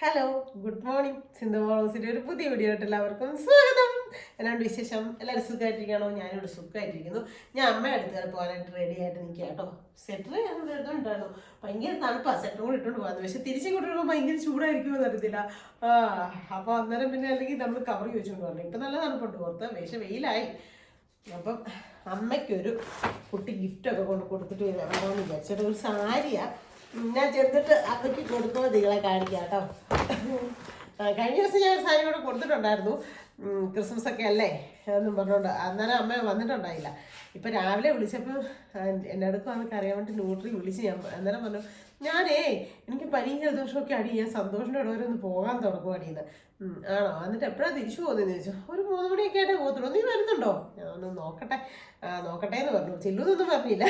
Hello good morning Sindhu മോളോസിന്റെ ഒരു പുതിയ വീഡിയോ ആയിട്ട് എല്ലാവർക്കും സ്വാഗതം. എന്നാണ്ട് വിശേഷം? എല്ലാവരും സുഖമായിട്ടിരിക്കണോ? ഞാനിവിടെ സുഖമായിട്ടിരിക്കുന്നു. ഞാൻ അമ്മയുടെ അടുത്ത് വരെ പോകാനായിട്ട് റെഡി ആയിട്ട് നിൽക്കുക കേട്ടോ. സെറ്റർ ഞങ്ങളുടെ എടുത്തുണ്ടായിരുന്നു ഭയങ്കര തണുപ്പാ. സെറ്റർ കൂടി ഇട്ടുകൊണ്ട് പോകുന്നത് പക്ഷെ തിരിച്ചു കൊണ്ടുവരുമ്പോൾ ഭയങ്കര ചൂടായിരിക്കുമെന്ന് അറിയത്തില്ല ആ അപ്പോൾ അന്നേരം പിന്നെ അല്ലെങ്കിൽ നമ്മൾ കവർ ചോദിച്ചുകൊണ്ട് പറഞ്ഞു ഇപ്പം നല്ല തണുപ്പുണ്ട്. പുറത്ത് പക്ഷെ വെയിലായി. അപ്പം അമ്മയ്ക്കൊരു കുട്ടി ഗിഫ്റ്റൊക്കെ കൊണ്ട് കൊടുത്തിട്ട് വരാമെന്ന് വിചാരിച്ചിട്ട് ഒരു സാരിയാ. ഉം, ഞാൻ ചെന്നിട്ട് അതൊക്കെ കൊടുത്തോ നിങ്ങളെ കാണിക്കാം കേട്ടോ. കഴിഞ്ഞ ദിവസം ഞാൻ സാരി കൂടെ കൊടുത്തിട്ടുണ്ടായിരുന്നു. ക്രിസ്മസ് ഒക്കെ അല്ലേ? എന്നും പറഞ്ഞുകൊണ്ട് അന്നേരം അമ്മ വന്നിട്ടുണ്ടായില്ല. ഇപ്പം രാവിലെ വിളിച്ചപ്പോൾ എന്നെ അടുക്കാന്നൊക്കെ അറിയാൻ വേണ്ടി ന്യൂട്രി വിളിച്ച് ഞാൻ അന്നേരം പറഞ്ഞു ഞാനേ എനിക്ക് പനിയും ജലദോഷമൊക്കെ അടി ഞാൻ സന്തോഷത്തോടെ ഒന്ന് പോകാൻ തുടങ്ങും അടിയെന്ന് ആണോ? എന്നിട്ട് എപ്പോഴാണ് തിരിച്ചു പോകുന്നതെന്ന് ചോദിച്ചു. ഒരു മൂന്ന് മണിയൊക്കെ ആയിട്ടേ പോകത്തുള്ളൂ. നീ വരുന്നുണ്ടോ? ഞാൻ ഒന്ന് നോക്കട്ടെ. നോക്കട്ടെ എന്ന് പറഞ്ഞു. ചെല്ലുന്നൊന്നും പറഞ്ഞില്ല.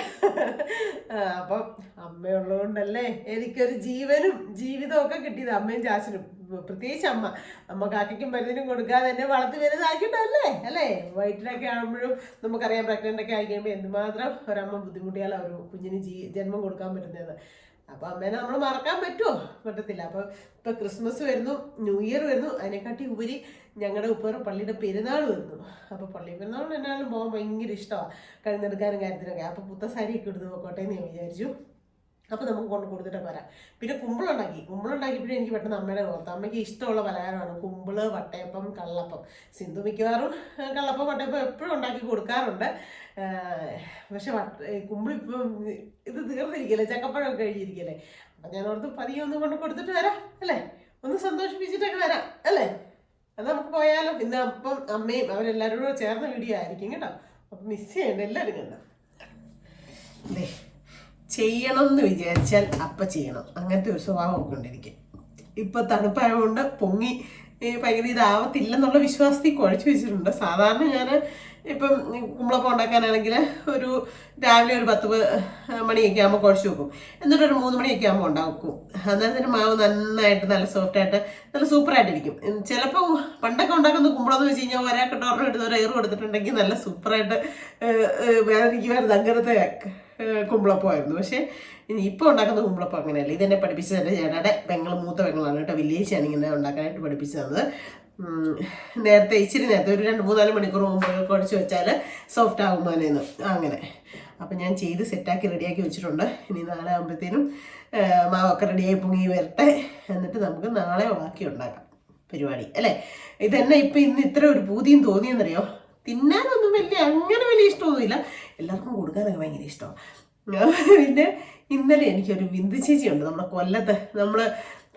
അപ്പം അമ്മയുള്ളതുകൊണ്ടല്ലേ എനിക്കൊരു ജീവനും ജീവിതമൊക്കെ കിട്ടിയത് അമ്മയും ചാച്ചനും. പ്രത്യേകിച്ച് അമ്മ അമ്മ കാക്കയ്ക്കും മരുന്നിനും കൊടുക്കാതെ തന്നെ വളർത്തി വലുതാക്കിയിട്ടല്ലേ? അല്ലേ? വയറ്റിലൊക്കെ ആകുമ്പോഴും നമുക്കറിയാം പ്രഗ്നന്റ് ഒക്കെ ആയി എന്തുമാത്രം ഒരമ്മ ബുദ്ധിമുട്ടിയാൽ ഒരു കുഞ്ഞിന് ജീ ജന്മം കൊടുക്കാൻ പറ്റുന്നത്. അപ്പോൾ അമ്മേനെ നമ്മൾ മറക്കാൻ പറ്റുമോ പറ്റത്തില്ല. അപ്പോൾ ഇപ്പോൾ ക്രിസ്മസ് വരുന്നു ന്യൂ ഇയർ വരുന്നു അതിനെക്കാട്ടി ഉപരി ഞങ്ങളുടെ ഉപ്പേർ പള്ളിയുടെ പെരുന്നാൾ വരുന്നു. അപ്പോൾ പള്ളി പെരുന്നാളിന് എന്നാലും പോകാൻ ഭയങ്കര ഇഷ്ടമാണ് കഴിഞ്ഞെടുക്കാനും കാര്യത്തിനൊക്കെ. അപ്പോൾ പുത്ത സാരിയൊക്കെ എടുത്ത് നോക്കോട്ടെ എന്ന് ഞാൻ വിചാരിച്ചു. അപ്പോൾ നമുക്ക് കൊണ്ട് കൊടുത്തിട്ട് വരാം പിന്നെ കുമ്പിളുണ്ടാക്കി. കുമ്പിളുണ്ടാക്കിയപ്പോഴും എനിക്ക് പെട്ടെന്ന് അമ്മയുടെ ഓർത്ത. അമ്മയ്ക്ക് ഇഷ്ടമുള്ള പലഹാരമാണ് കുമ്പിൾ വട്ടയപ്പം കള്ളപ്പം. സിന്ധു മിക്കവാറും കള്ളപ്പം വട്ടയപ്പം എപ്പോഴും ഉണ്ടാക്കി കൊടുക്കാറുണ്ട്. പക്ഷെ കുമ്പിളിപ്പം ഇത് തീർന്നിരിക്കല്ലേ? ചക്കപ്പഴം കഴിഞ്ഞിരിക്കല്ലേ? അപ്പം ഞാൻ ഓർത്ത് പതിയെ ഒന്ന് കൊണ്ട് കൊടുത്തിട്ട് വരാം അല്ലേ? ഒന്ന് സന്തോഷിപ്പിച്ചിട്ടൊക്കെ വരാം അല്ലേ? അത് നമുക്ക് പോയാലോ? ഇന്ന് അപ്പം അമ്മയും അവരെല്ലാവരും ചേർന്ന വീഡിയോ ആയിരിക്കും കേട്ടോ. അപ്പം മിസ് ചെയ്യണ്ട എല്ലാവരും കണ്ടോ? ചെയ്യണം എന്ന് വിചാരിച്ചാൽ അപ്പം ചെയ്യണം. അങ്ങനത്തെ ഒരു സ്വഭാവം നോക്കൊണ്ടിരിക്കും ഇപ്പോൾ ഇപ്പം തണുപ്പായതുകൊണ്ട് പൊങ്ങി ഭയങ്കര ഇതാവത്തില്ലെന്നുള്ള വിശ്വാസത്തിൽ കുഴച്ചു വെച്ചിട്ടുണ്ട്. സാധാരണ ഞാൻ ഇപ്പം കുമ്പളപ്പം ഉണ്ടാക്കാനാണെങ്കിൽ ഒരു രാവിലെ ഒരു പത്ത് മണിയൊക്കെ ആകുമ്പോൾ കുഴച്ച് വെക്കും. എന്നിട്ട് ഒരു മൂന്ന് മണിയൊക്കെ ആകുമ്പോൾ ഉണ്ടാക്കും. അന്നേരത്തിന് മാവ് നന്നായിട്ട് നല്ല സോഫ്റ്റായിട്ട് നല്ല സൂപ്പറായിട്ടിരിക്കും ചിലപ്പോൾ പണ്ടൊക്കെ ഉണ്ടാക്കുന്ന കുമ്പളം എന്ന് വെച്ച് കഴിഞ്ഞാൽ ഒരാൾക്ക് ഡോറിന് എടുത്ത് ഒരു എയർ കൊടുത്തിട്ടുണ്ടെങ്കിൽ നല്ല സൂപ്പറായിട്ട് വേദനിക്കുമായിരുന്നു അങ്ങനത്തെ കുമ്പളപ്പമായിരുന്നു. പക്ഷേ ഇപ്പോൾ ഉണ്ടാക്കുന്ന കുമ്പളപ്പം അങ്ങനെയല്ല. ഇതെന്നെ പഠിപ്പിച്ചത് എന്റെ ചേട്ടയുടെ പെങ്ങൾ മൂത്ത പെങ്ങളാണ് കേട്ടോ. വലിയ ചേനിങ്ങനെ ഉണ്ടാക്കാനായിട്ട് പഠിപ്പിച്ചു തന്നത് ഉം, നേരത്തെ ഇച്ചിരി നേരത്തെ ഒരു രണ്ട് മൂന്നാൽ മണിക്കൂർ മുമ്പ് കുഴച്ച് വെച്ചാൽ സോഫ്റ്റ് ആകുമ്പോഴേന്ന് അങ്ങനെ. അപ്പം ഞാൻ ചെയ്ത് സെറ്റാക്കി റെഡിയാക്കി വെച്ചിട്ടുണ്ട്. ഇനി നാളെ ആകുമ്പോഴത്തേനും മാവൊക്കെ റെഡിയായി പൊങ്ങി വരട്ടെ. എന്നിട്ട് നമുക്ക് നാളെ ബാക്കി ഉണ്ടാക്കാം പരിപാടി അല്ലേ? ഇതെന്നെ ഇപ്പം ഇന്ന് ഇത്ര ഒരു പൂതിയും തോന്നിയെന്നറിയോ? തിന്നാനൊന്നും വലിയ അങ്ങനെ വലിയ ഇഷ്ടമൊന്നുമില്ല. എല്ലാവർക്കും കൊടുക്കാനൊക്കെ ഭയങ്കര ഇഷ്ടമാണ്. പിന്നെ ഇന്നലെ എനിക്കൊരു ബിന്ദു ചേച്ചി ഉണ്ട് നമ്മുടെ കൊല്ലത്ത് നമ്മൾ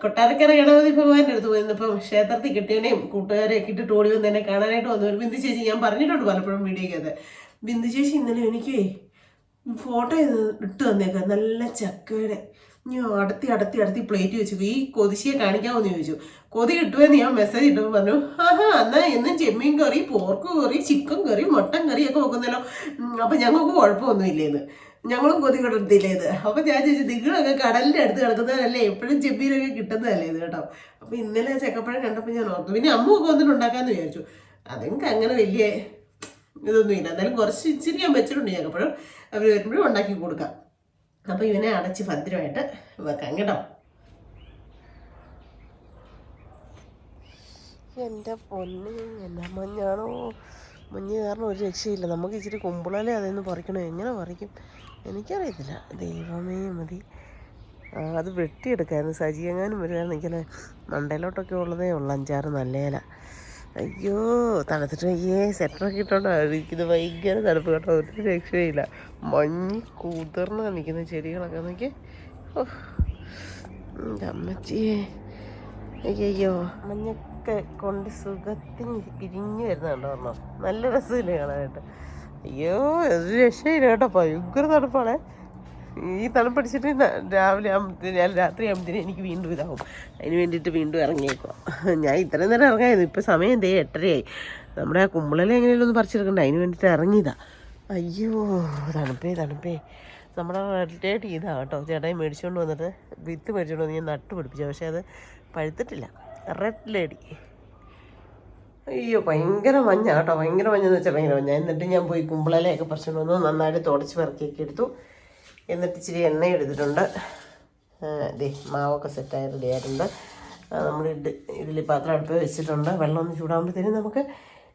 കൊട്ടാരക്കര ഗണപതി ഭഗവാന്റെ അടുത്ത് പോയിരുന്നപ്പം ക്ഷേത്രത്തിൽ കിട്ടിയവനെയും കൂട്ടുകാരെ ഇട്ടിട്ട് ഓടി വന്ന് എന്നെ കാണാനായിട്ട് വന്നു. ഒരു ബിന്ദു ചേച്ചി ഞാൻ പറഞ്ഞിട്ടുണ്ട് പലപ്പോഴും വീഡിയോക്കകത്ത്. ബിന്ദു ചേച്ചി ഇന്നലെ എനിക്ക് ഫോട്ടോ ഇട്ട് തന്നേക്കാം. നല്ല ചക്കയുടെ. ഞാൻ അടത്തി അടത്തി അടത്തി പ്ലേറ്റ് വെച്ചു. ഈ കൊതിശിയെ കാണിക്കാമെന്ന് ചോദിച്ചു. കൊതി കിട്ടുമെന്ന് ഞാൻ മെസ്സേജ് ഇട്ടപ്പോൾ പറഞ്ഞു ആഹാ എന്നാൽ എന്നും ചെമ്മീൻ കറി പോർക്ക് കറി ചിക്കൻ കറി മട്ടൻ കറി ഒക്കെ വെക്കുന്നല്ലോ അപ്പം ഞങ്ങൾക്ക് കുഴപ്പമൊന്നുമില്ലേന്ന്. ഞങ്ങളും കൊതി കിടത്തില്ലേ ഇത്? അപ്പൊ ഞാൻ ചോദിച്ചു നിങ്ങളൊക്കെ കടലിന്റെ അടുത്ത് കിടക്കുന്നതല്ലേ എപ്പോഴും ചെമ്മീനൊക്കെ കിട്ടുന്നതല്ലേ ഇത് കേട്ടോ? അപ്പൊ ഇന്നലെ ചക്കപ്പഴം കണ്ടപ്പോൾ ഞാൻ ഓർത്തു പിന്നെ അമ്മ ഒക്കെ വന്നിട്ട് ഉണ്ടാക്കാന്ന് വിചാരിച്ചു. അതെനിക്ക് അങ്ങനെ വലിയ ഇതൊന്നുമില്ല എന്നാലും കുറച്ച് ഇച്ചിരി ഞാൻ വെച്ചിട്ടുണ്ട് ചക്കപ്പഴം. അവർ വരുമ്പോഴും ഉണ്ടാക്കി കൊടുക്കാം. അപ്പൊ ഇവനെ അടച്ച് ഭദ്രമായിട്ട് വെക്കാം കേട്ടോ. എന്റെ പൊന്ന് എന്നാ മഞ്ഞാണോ? മഞ്ഞ് കാരണം ഒരു രക്ഷയില്ല. നമുക്ക് ഇച്ചിരി കുമ്പിളല്ലേ അതൊന്ന് പറിക്കണോ? എങ്ങനെ പറിക്കും? എനിക്കറിയത്തില്ല. ദൈവമേ മതി. അത് വെട്ടിയെടുക്കായിരുന്നു. സജിയെങ്ങാനും എനിക്കത് മണ്ടയിലോട്ടൊക്കെ ഉള്ളതേ ഉള്ളൂ. അഞ്ചാറ് നല്ലേല അയ്യോ തണുത്തിട്ട് അയ്യേ സെറ്ററൊക്കെ ഇട്ടോണ്ടാണ് ഇരിക്കുന്നത് ഭയങ്കര തണുപ്പ് കേട്ടോ. ഒരു രക്ഷയില്ല. മഞ്ഞ് കുതിർന്ന് നിൽക്കുന്ന ചെടികളൊക്കെ നോക്കി ഓ അമ്മച്ചിയേ. അയ്യോ മഞ്ഞൊക്കെ കൊണ്ട് സുഖത്തിന് പിരിഞ്ഞു വരുന്നുണ്ടോ നല്ല രസമില്ലേ കാണാനായിട്ട്. അയ്യോ ഒരു രക്ഷയില്ല കേട്ടോ. ഭയങ്കര തണുപ്പാണേ. ഈ തണുപ്പടിച്ചിട്ട് രാവിലെ ആകുമ്പത്തിന് രാത്രി ആകുമ്പത്തിന് എനിക്ക് വീണ്ടും ഇതാവും. അതിന് വേണ്ടിയിട്ട് വീണ്ടും ഇറങ്ങിയേക്കുക ഞാൻ ഇത്രയും നേരം ഇറങ്ങായിരുന്നു. ഇപ്പം സമയം എന്തേ എട്ടരയായി. നമ്മുടെ ആ കുമ്പളലെ എങ്ങനെയല്ലോ ഒന്ന് പറിച്ചെടുക്കണ്ട? അതിന് വേണ്ടിയിട്ട് ഇറങ്ങിയതാ. അയ്യോ തണുപ്പേ തണുപ്പേ. നമ്മുടെ റെഡിറ്റേറ്റ് ചെയ്താ കേട്ടോ. ചേട്ടായി മേടിച്ചുകൊണ്ട് വന്നിട്ട് വിത്ത് മേടിച്ചുകൊണ്ട് വന്ന് ഞാൻ നട്ട് പിടിപ്പിച്ചു. പക്ഷേ അത് പഴുത്തിട്ടില്ല. റെഡ് ലേഡി അയ്യോ ഭയങ്കര മഞ്ഞ കേട്ടോ. ഭയങ്കര മഞ്ഞെന്ന് വെച്ചാൽ ഭയങ്കര മഞ്ഞ. എന്നിട്ട് ഞാൻ പോയി കുമ്പളയിലേക്ക് പറിച്ചുകൊണ്ട് വന്നു. നന്നായിട്ട് തുടച്ച് പെറുക്കിയൊക്കെ എടുത്തു. എന്നിട്ട് ഇച്ചിരി എണ്ണ എടുത്തിട്ടുണ്ട്. ദേ മാവൊക്കെ സെറ്റായി റെഡി ആയിട്ടുണ്ട്. നമ്മൾ ഇഡ്ഡലി പാത്രം അടുപ്പ് വെച്ചിട്ടുണ്ട്. വെള്ളം ഒന്ന് ചൂടാകുമ്പോഴത്തേനും നമുക്ക്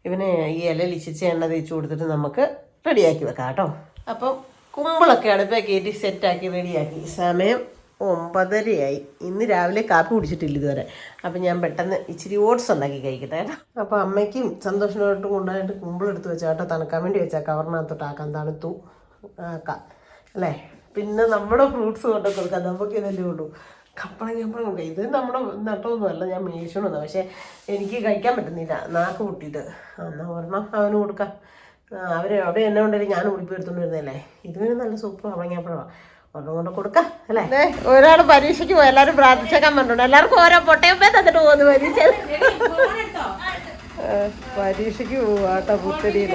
ഇവനെ ഈ ഇല ഇച്ചിച്ച എണ്ണ തേച്ച് കൊടുത്തിട്ട് നമുക്ക് റെഡിയാക്കി വെക്കാം കേട്ടോ. അപ്പം കുമ്പളൊക്കെ അടുപ്പേ കയറ്റി സെറ്റാക്കി റെഡിയാക്കി സമയം ഒമ്പതരയായി. ഇന്ന് രാവിലെ കാപ്പി കുടിച്ചിട്ടില്ല ഇതുവരെ. അപ്പം ഞാൻ പെട്ടെന്ന് ഇച്ചിരി ഓട്സ് ഉണ്ടാക്കി കഴിക്കട്ടെ കേട്ടോ. അപ്പം അമ്മയ്ക്കും സന്തോഷമായിട്ടും കൊണ്ടുപോയിട്ട് കുമ്പിളെടുത്ത് വെച്ചാൽ കേട്ടോ തണുക്കാൻ വേണ്ടി വെച്ചാൽ കവറിനകത്തോട്ടാക്കാൻ തണുത്തു. ആക്കാം അല്ലേ? പിന്നെ നമ്മുടെ ഫ്രൂട്ട്സ് കൊണ്ടു കൊടുക്കാം നമുക്ക് ഇതല്ലേ ഉള്ളൂ. കപ്പളം കപ്പളം കൊണ്ട് ഇത് നമ്മുടെ നട്ടമൊന്നുമല്ല ഞാൻ മേശണമെന്ന് പക്ഷേ എനിക്ക് കഴിക്കാൻ പറ്റുന്നില്ല. നാക്ക് പൊട്ടിയിട്ട്. എന്നാൽ ഒരെണ്ണം അവന് കൊടുക്കാം. അവർ അവിടെ എന്നെ കൊണ്ടുവരും. ഞാൻ ഉടുപ്പ് എടുത്തുകൊണ്ട് വരുന്നതല്ലേ? ഇത് പിന്നെ നല്ല സൂപ്പർ കപ്പളങ്ങപ്പഴമാണ് ഒരെണ്ണം കൊണ്ട് കൊടുക്കാം അല്ലേ? ഒരാൾ പരീക്ഷയ്ക്ക് പോയി എല്ലാവരും പ്രാർത്ഥിച്ചേക്കാൻ പറഞ്ഞിട്ടുണ്ട്. എല്ലാവർക്കും ഓരോ പൊട്ടയപ്പേ തന്നിട്ട് പോകുന്നു പരീക്ഷ. പരീക്ഷയ്ക്ക് പോവാട്ടോ പുത്തരിയിൽ.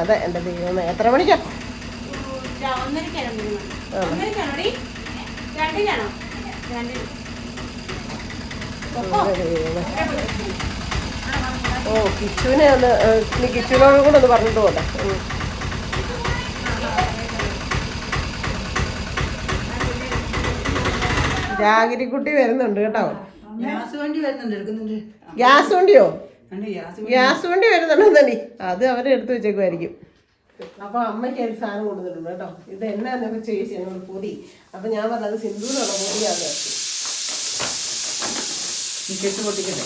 അതെ എന്റെ ദൈവം എത്ര മണിക്കാ. ഓ കിച്ചുവിനെ ഒന്ന് കിച്ചുവിനോട് കൂടെ ഒന്ന് പറഞ്ഞിട്ട് പോട്ടെ. ജാഗിരിക്കുട്ടി വരുന്നുണ്ട് കേട്ടോ. ഗ്യാസ് വണ്ടി വരുന്നുണ്ട് എടുക്കുന്നുണ്ട്. ഗ്യാസ് വണ്ടിയോ? ഗ്യാസ് വണ്ടി. വരുന്നുണ്ടോ വരുന്നുണ്ടെന്നടി അത് അവരെ എടുത്തു വെച്ചേക്കുമായിരിക്കും. അപ്പൊ അമ്മയ്ക്ക് ഒരു സാധനം കൊണ്ടുവന്നിട്ടുണ്ട് കേട്ടോ. ഇത് എന്നാന്നൊക്കെ ചേച്ചി എന്നോട് പൊതി അപ്പൊ ഞാൻ പറഞ്ഞത് സിന്ധൂരാണ് പൊതിയാന്ന് നീ കെട്ട് പൊട്ടിക്കട്ടെ.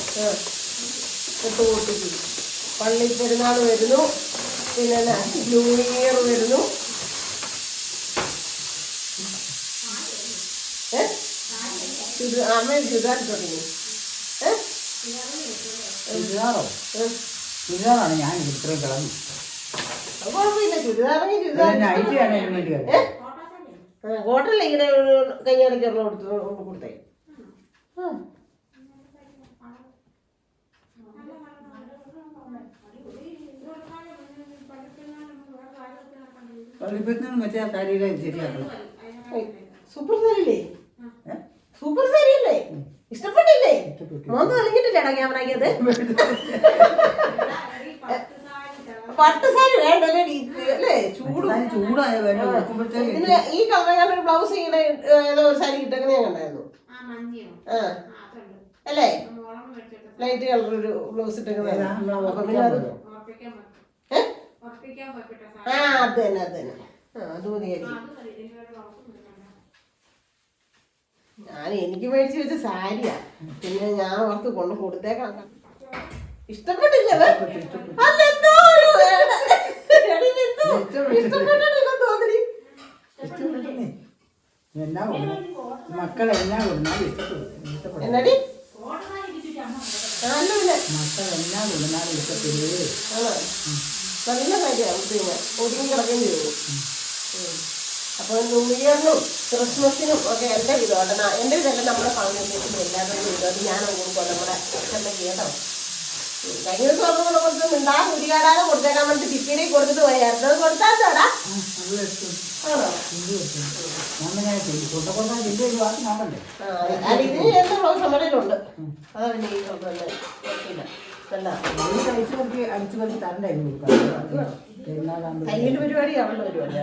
ഇട്ട് പൊട്ടിച്ചു. പള്ളി പെരുന്നാൾ വരുന്നു. പിന്നെ ന്യൂ ഇയർ വരുന്നു ഏ ചുരി അമ്മ ചുരിദാർ തുടങ്ങി ഏ? ചുരിദാറോ? ഏ? ചുരിദാറാണ് ഞാൻ ഇത്രയും കളഞ്ഞു. കുഴപ്പമില്ല ചുരിദാറെങ്കിൽ ചുരിദാർ ഹോട്ടലിൽ ഇങ്ങനെ ഇടയ്ക്കുള്ള കൊടുത്തു കൊടുത്തേ ആ. പള്ളിപ്പെരുന്നാൾ മറ്റേ ആ സാരിയിലെ ശരിയാക്കണം. ഏയ്, സൂപ്പർ സാരിയല്ലേ ഏ? സൂപ്പർ സാരിയല്ലേ ഇഷ്ടപ്പെട്ടില്ലേ മോന്ന് കളിഞ്ഞിട്ടില്ലേടാ ക്യാമറയ്ക്കത് പട്ട് സാരി വേണ്ടല്ലേ അല്ലേ? ചൂട്. ചൂടായ ഈ ഒരു ബ്ലൗസ് ഇങ്ങനെ ഏതോ ഒരു സാരി കിട്ടുന്ന ഞാൻ കണ്ടായിരുന്നു. ആ അല്ലേ? ലൈറ്റ് കളർ ഒരു ബ്ലൗസ് ഇട്ടേക്കുന്നത്? ആ അത് തന്നെ അത് തന്നെ. ആ അത് മതിയായിരിക്കും. ഞാൻ എനിക്ക് മേടിച്ചു വെച്ച സാരിയാ. പിന്നെ ഞാൻ ഓർത്ത് കൊണ്ട് കൊടുത്തേക്കാം. ഇഷ്ടപ്പെട്ടില്ല മക്കളെല്ലാം അല്ല, എന്തോ ഒരു വേട- എടി, എന്തോ ഇഷ്ടപ്പെട്ടിട്ടില്ലെന്ന് തോന്നി. ഇഷ്ടപ്പെട്ടേ എന്നാ കൊടുക്കണം മക്കളെ എന്നാ കൊടുന്നാലും ഇഷ്ടപ്പെടും. ഇഷ്ടപ്പെടും. എന്നാടി? ആ, അല്ല? പിന്നെ മക്കൾ എന്നാ കൊടുന്നാലും ഇഷ്ടപ്പെടുവേ. ആണോ? നല്ല കാര്യമാണ് പിന്നെ ഒതുങ്ങി കിടക്കുകയും ചെയ്തു. അപ്പോൾ ന്യൂ ഇയറിനും ക്രിസ്മസിനും ഒക്കെ എന്റെ വിധമാണ് എന്റെ വിധമല്ല നമ്മുടെ ഫാമിലിയിലേക്കും എല്ലാവരുടെയും വിധം ഞാൻ കൊടുക്കും നമ്മുടെ അച്ഛന്റെ കേട്ടോ ഉം. കഴിഞ്ഞ ദിവസം ഒന്നും കൊടുത്തു മിണ്ടാ മുരികാടാതെ കൊടുത്തേക്കാൻ വേണ്ടി ചിക്കനെ കൊടുത്തിട്ട് പോയായിരുന്നു അത് കൊടുത്താൽ ചേടാ. ഇതിന് എന്റെ ബ്ലൗസ് നമ്മുടെ ഉണ്ട് അതാ പിന്നെ ഈ കുഴപ്പമില്ല കൊടുക്കാം പരിപാടി അവളുടെ പരിപാടി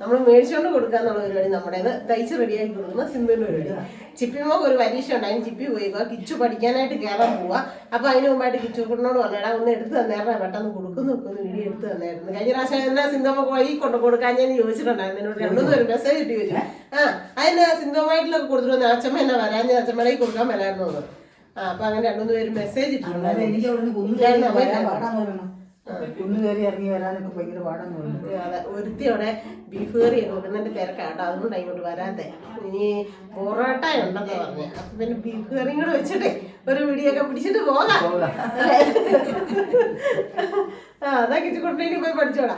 നമ്മൾ മേടിച്ചുകൊണ്ട് കൊടുക്കുക എന്നുള്ള പരിപാടി നമ്മുടേത്. തയ്ച്ച് റെഡിയാക്കി കൊടുക്കുന്ന സിന്ധുവിന്റെ പരിപാടി. ചിപ്പിമോക്ക് ഒരു പരീക്ഷ ഉണ്ട് ചിപ്പി ചിപ്പി പോയിക്കുക കിച്ചു പഠിക്കാനായിട്ട് കയറാൻ പോവുക അപ്പൊ അതിന് മുമ്പായിട്ട് കിച്ചു കുട്ടനോട് പറഞ്ഞാൽ ഒന്ന് എടുത്ത് തന്നേരം പെട്ടെന്ന് കൊടുക്കുന്നു ഒന്ന് വീഡിയോ എടുത്ത് തന്നായിരുന്നു കഴിഞ്ഞ പ്രാവശ്യം എന്നാ സിന്ധമ്മ വഴി കൊണ്ട് കൊടുക്കാൻ ഞാൻ ചോദിച്ചിട്ടുണ്ടായിരുന്നു. എന്നോട് രണ്ടുമൂന്ന് ഒരു മെസ്സേജ് കിട്ടി വരും ആ അതിന് സിന്ധമായിട്ടിലൊക്കെ കൊടുത്തിട്ട് അച്ഛമ്മ എന്നാ വരാൻ ഞാൻ അച്ഛമ്മയിലേക്ക് കൊടുക്കാൻ വരായിരുന്നു. ആ അപ്പൊ അങ്ങനെ രണ്ടുമൂന്ന് പേര് മെസ്സേജ് ഇട്ടിട്ടുണ്ടായിരുന്നു. കുന്നു കയറി ഇറങ്ങി വരാനൊക്കെ ഭയങ്കര പാടാന്ന് പറയണം അതെ ഒരുത്തി അവിടെ ബീഫ് കറി കൊടുക്കുന്നതിന്റെ തിരക്കാട്ടോ. അതുകൊണ്ട് അങ്ങോട്ട് വരാത്തെ. ഇനി പൊറോട്ട ഉണ്ടെന്ന് പറഞ്ഞു. അപ്പൊ പിന്നെ ബീഫ് കറിയും കൂടെ വെച്ചിട്ട് ഒരു പിടിയൊക്കെ പിടിച്ചിട്ട് പോകാം? ആ അതാ കിട്ടിക്കൊണ്ടിനി പോയി പഠിച്ചോടാ.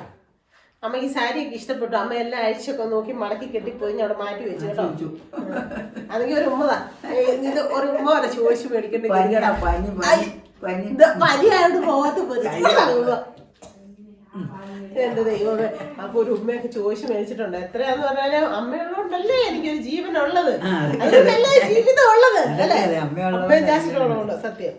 അമ്മയ്ക്ക് സാരിയൊക്കെ ഇഷ്ടപ്പെട്ടു. അമ്മ എല്ലാ ആഴ്ചയൊക്കെ നോക്കി മടക്കി കെട്ടിപ്പോയി അവിടെ മാറ്റി വെച്ചു കേട്ടോ. അതെങ്കിൽ ഒരു ഉമ്മതാ. ഇത് ഒരു ഉമ്മ വരെ ചോദിച്ചു മേടിക്കേണ്ടി? പനിയടാ പനി പനി പനി ഇത് പനിയായോണ്ട് പോകാത്ത എന്റെ ദൈവമേ അപ്പൊ ഒരു ഉമ്മയൊക്കെ ചോദിച്ചു മേടിച്ചിട്ടുണ്ട്. എത്രയാന്ന് പറഞ്ഞാൽ അമ്മയുള്ളതുകൊണ്ടല്ലേ എനിക്കൊരു ജീവനുള്ളത്. അതുകൊണ്ടല്ലേ ജീവിതം ഉള്ളത് അല്ലേ? അമ്മയും ജാസ്റ്റിനുള്ളതുകൊണ്ട് സത്യം.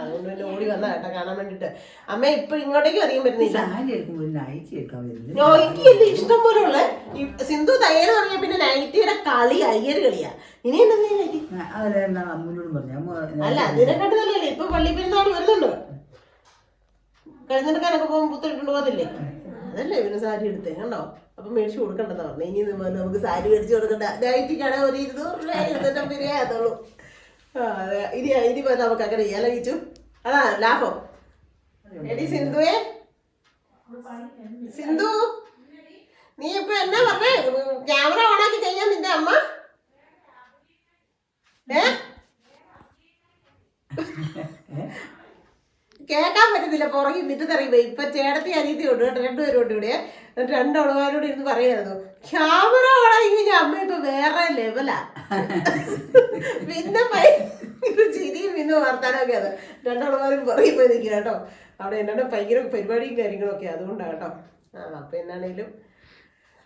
അതുകൊണ്ട് പിന്നെ ഓടി വന്ന കേട്ടോ കാണാൻ വേണ്ടിട്ട്. അമ്മ ഇപ്പൊ ഇങ്ങോട്ടേക്ക് അധികം വരുന്നില്ല സാരി എടുക്കുമ്പോൾ നൈറ്റ് എടുക്കാൻ വരുന്നത്. നോ, എനിക്ക് ഇഷ്ടം പോലെ ഉള്ള. സിന്ധു തയ്യൽ പറഞ്ഞ പിന്നെ നൈറ്റിയുടെ കളി അയ്യര് കളിയാ. ഇനി എന്താ അല്ല അതിനെക്കാട്ട് നല്ലല്ലേ ഇപ്പൊ പള്ളി പെരുന്നാൾ വരുന്നുണ്ട് കഴിഞ്ഞെടുക്കാനൊക്കെ പോകുമ്പോൾ പുത്തിട്ടുണ്ട് പോകത്തില്ലേ? അതല്ലേ ഇവന് സാരി എടുത്തേ കണ്ടോ? അപ്പൊ മേടിച്ചു കൊടുക്കണ്ടെന്ന് പറഞ്ഞു. ഇനി നമുക്ക് സാരി മേടിച്ചു കൊടുക്കണ്ട. നൈറ്റിക്കാണെ ഒരു ഇരുന്നൂറ് രൂപ ഇരുന്നൂറ്റമ്പത് രൂപ ആകത്തുള്ളൂ. ഇനി ഇനി നമുക്ക് അങ്ങനെ ചെയ്യാൻ കഴിച്ചു അതാ ലാഭം. എടി സിന്ധുവേ. സിന്ധു നീ ഇപ്പൊ എന്നാ പറഞ്ഞേ? ക്യാമറ ഓണാക്കി കഴിഞ്ഞാ നിന്റെ അമ്മ? ഏ? കേൾക്കാൻ പറ്റുന്നില്ല പുറകിൽ മിറ്റത്തിറങ്ങി ഇപ്പൊ ചേട്ടത്തി അനീതി ഉണ്ട് കേട്ടോ രണ്ടുപേരും ഉണ്ട് ഇവിടെ. എന്നിട്ട് രണ്ടോളുമാരോട് ഇരുന്ന് പറയായിരുന്നു ക്യാമറ ഓണാക്കി അമ്മ ഇപ്പൊ വേറെ ലെവലാ പിന്നെ ചിരിയും പിന്നെ വർത്താനൊക്കെ അത് രണ്ടോളുമാരും പുറകിൽ പോയി നിൽക്കുക കേട്ടോ. അവിടെ എന്നോട് ഭയങ്കര പരിപാടിയും കാര്യങ്ങളൊക്കെ അതുകൊണ്ടാണ് കേട്ടോ. ആ അപ്പൊ എന്നാണേലും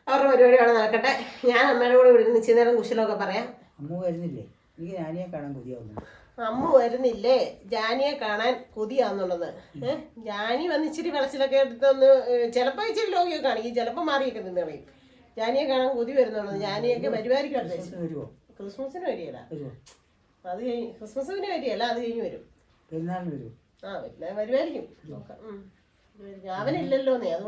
അവരുടെ പരിപാടി അവിടെ നടക്കട്ടെ. ഞാൻ അമ്മയുടെ കൂടെ ഇവിടെ നിശ്ചയ നേരം കുശലമൊക്കെ പറയാം. അമ്മ വരുന്നില്ലേ എനിക്ക് ഞാനിയെ കാണാൻ കൊതിയാവുന്നു അമ്മ വരുന്നില്ലേ? ജാനിയെ കാണാൻ കൊതിയാന്നുള്ളത്. ഏഹ് ജാനി വന്ന് ഇച്ചിരി വിളച്ചിലൊക്കെ എടുത്തൊന്ന് ചിലപ്പോൾ ഇച്ചിരി ലോകിയൊക്കെ കാണിക്കും ചിലപ്പോൾ മാറിയൊക്കെ നിന്ന് കളയും. ജാനിയെ കാണാൻ കൊതി വരുന്നുള്ളത്. ജാനിയൊക്കെ പരിപാടിക്കാൻ ക്രിസ്മസിന് വരികയല്ല അത് കഴിഞ്ഞ് ക്രിസ്മസിന് വരികയല്ല അത് കഴിഞ്ഞ് വരും. പെരുന്നാളിന് വരുമോ ആ വരുന്ന വരുമായിരിക്കും നോക്കാം.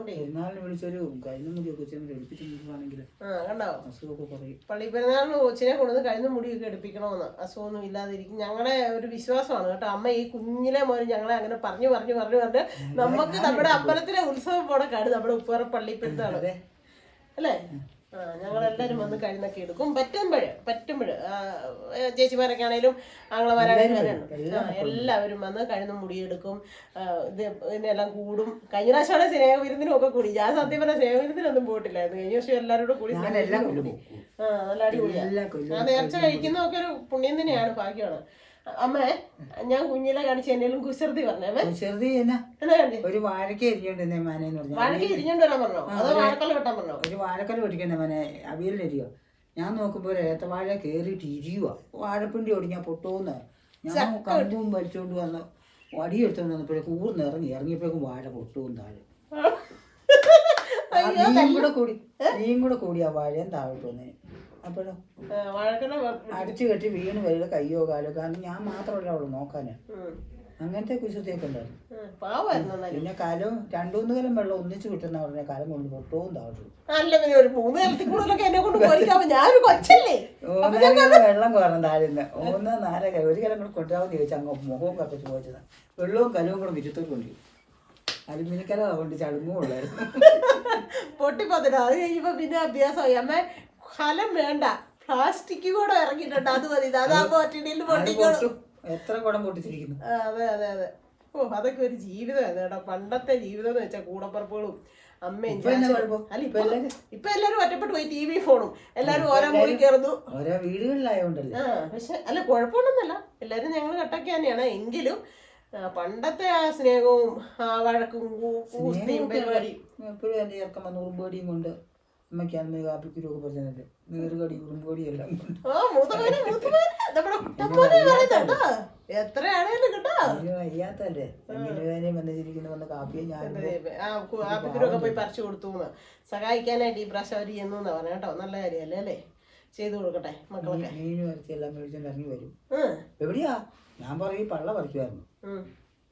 പെരുന്നാളിന് വിളിച്ചൊരു കഴിഞ്ഞ മുടിയൊക്കെ ചെന്ന് എടുപ്പിച്ച് നോക്കുകയാണെങ്കിൽ ആ കണ്ടോ? അസുഖമൊക്കെ കുറയും. പള്ളി പെരുന്നാളിന് കൊച്ചിനെ കൊണ്ടുവന്ന് കഴിഞ്ഞ മുടിയൊക്കെ എടുപ്പിക്കണമെന്ന്. അസുഖമൊന്നും ഇല്ലാതിരിക്കും. ഞങ്ങളെ ഒരു വിശ്വാസമാണ് കേട്ടോ. അമ്മ ഈ കുഞ്ഞിലെ മോനും ഞങ്ങളെ അങ്ങനെ പറഞ്ഞു പറഞ്ഞു പറഞ്ഞു പറഞ്ഞ്. നമുക്ക് നമ്മുടെ അമ്പലത്തിലെ ഉത്സവം പോണക്കാണ് നമ്മുടെ ഉപ്പേറെ പള്ളി അല്ലേ? ഞങ്ങളെല്ലാവരും വന്ന് കഴിഞ്ഞൊക്കെ എടുക്കും. പറ്റുമ്പോഴ് പറ്റുമ്പോഴ്. ചേച്ചിമാരൊക്കെ ആണെങ്കിലും ആങ്ങളമാരാണെങ്കിലും എല്ലാവരും വന്ന് കഴിയുന്ന മുടിയെടുക്കും. ഇത് ഇതിനെല്ലാം കൂടും. കഴിഞ്ഞ പ്രാവശ്യമാണ് സ്നേഹവിരുന്നിനും ഒക്കെ കൂടി. ഞാൻ സത്യം പറഞ്ഞ സ്നേഹവിരുന്നിനൊന്നും പോയിട്ടില്ലായിരുന്നു. കഴിഞ്ഞ വർഷം എല്ലാവരും കൂടി ആ നല്ല അടിപൊളിയാണ് ഞാൻ നേരത്തെ ആ നേർച്ച കഴിക്കുന്നതൊക്കെ ഒരു പുണ്യം തന്നെയാണ് ഭാഗ്യമാണ്. അമ്മേ ഞാൻ കുഞ്ഞിലെ കാണിച്ച എന്നേലും കുസൃതി പറഞ്ഞേ ഒരു വാഴയ്ക്ക എരിയോണ്ടെന്നേ മാനേന്ന് പറഞ്ഞു. വാഴയ്ക്ക് ഇരിഞ്ഞോണ്ട് വരാൻ പറഞ്ഞോ? അതോ വാഴക്കല്ല വെട്ടാൻ പറഞ്ഞോ? ഒരു വാഴക്കല പൊടിക്കണ്ടേ മനെ അവിയലിനരിയോ ഞാൻ നോക്കുമ്പോൾ ഏത്തവാഴ കയറിയിട്ട് ഇരിയുവാ. വാഴപ്പിണ്ടി ഒടിഞ്ഞാൽ പൊട്ടോന്ന്. ഞാൻ കമ്പും വലിച്ചോണ്ട് വന്ന് വടി എടുത്തോണ്ട് വന്നപ്പോഴേ കൂർന്ന് ഇറങ്ങി. ഇറങ്ങിയപ്പോഴേക്കും വാഴ പൊട്ടുവും താഴെ. നീയും കൂടെ കൂടി. നീയും കൂടെ കൂടി ആ വാഴയും താഴോട്ട് വന്നേ. അപ്പോഴോ? അടിച്ചു കെട്ടി വീണ് വരിക കയ്യോ കാലോ. കാരണം ഞാൻ മാത്രമല്ല അവൾ നോക്കാന് അങ്ങനത്തെ കുശത്തൊക്കെ ഉണ്ടായിരുന്നു. പിന്നെ കലം രണ്ടുമൂന്ന് കാലം വെള്ളം ഒന്നിച്ചു കിട്ടുന്ന പറഞ്ഞ കാലം കൊണ്ട് പൊട്ടവും കിലോ വെള്ളം കുറഞ്ഞ താഴ്ന്ന് ഒന്ന് നാല് കിലോ. ഒരു കാലം കൂടെ കൊണ്ടാവും ചോദിച്ചാൽ അങ്ങ് മുഖവും കപ്പിച്ച് പോയിച്ചത് വെള്ളവും കലവും കൂടെ വിരുത്തോണ്ട് അലുമിനിക്കല കൊണ്ട് ചളുങ്ങും ഉള്ളായിരുന്നു. പൊട്ടിപ്പോത്തില്ല അത് കഴിയുമ്പോ പിന്നെ അഭ്യാസമായി. അമ്മ ഫലം വേണ്ട. പ്ലാസ്റ്റിക് കൂടെ ഇറങ്ങിയിട്ടുണ്ട്. അത് മതി. അതാകുമ്പോ ഒറ്റടിയിൽ പൊട്ടിക്കോളും. എത്ര കുടം പൊട്ടിച്ചിരിക്കുന്നു? അതെ അതെ അതെ. ഓ അതൊക്കെ ഒരു ജീവിതമാണ് കേട്ടോ. പണ്ടത്തെ ജീവിതം എന്ന് വെച്ചാൽ കൂടപ്പറപ്പുകളും അമ്മയും അല്ല ഇപ്പൊ ഇപ്പൊ എല്ലാരും- ഒറ്റപ്പെട്ട് പോയി ടി വി ഫോണും. എല്ലാരും ഓരോ മുറി കയറുന്നു ഓരോ വീടുകളിലായോണ്ടല്ലേ? ആ പക്ഷെ അല്ല കുഴപ്പമൊന്നുമല്ല എല്ലാരും ഞങ്ങൾ കട്ടൊക്കെ തന്നെയാണ്. എങ്കിലും പണ്ടത്തെ ആ സ്നേഹവും ആ വഴക്കും പരിപാടി എപ്പോഴും എന്റെ ചെറുക്കൻ വന്ന് ഉറുമ്പടിയും കൊണ്ട് അമ്മയ്ക്ക് കാപ്പിക്ക് കാപ്പിക്കുരുവൊക്കെ പറഞ്ഞിട്ടുണ്ട് നീറുകടി ഉറുമ്പടി എല്ലാം എത്രയാണേലും കേട്ടോ. അതിന് വയ്യാത്തല്ലേ എങ്ങനെ വന്നിരിക്കുന്നു വന്ന് കാപ്പിയെ ഞാൻ പോയി പറിച്ചു കൊടുത്തു എന്ന് സഹായിക്കാനായിട്ട് ഈ പ്രാവശ്യം അവർ ചെയ്യുന്നു എന്നാ പറഞ്ഞ കേട്ടോ. നല്ല കാര്യമല്ലേ അല്ലേ? ചെയ്തു കൊടുക്കട്ടെ മക്കളൊക്കെ. എല്ലാം മേടിച്ചോണ്ട് ഇറങ്ങി വരും. എവിടെയാ? ഞാൻ പറയും പള്ള പറിക്കുമായിരുന്നു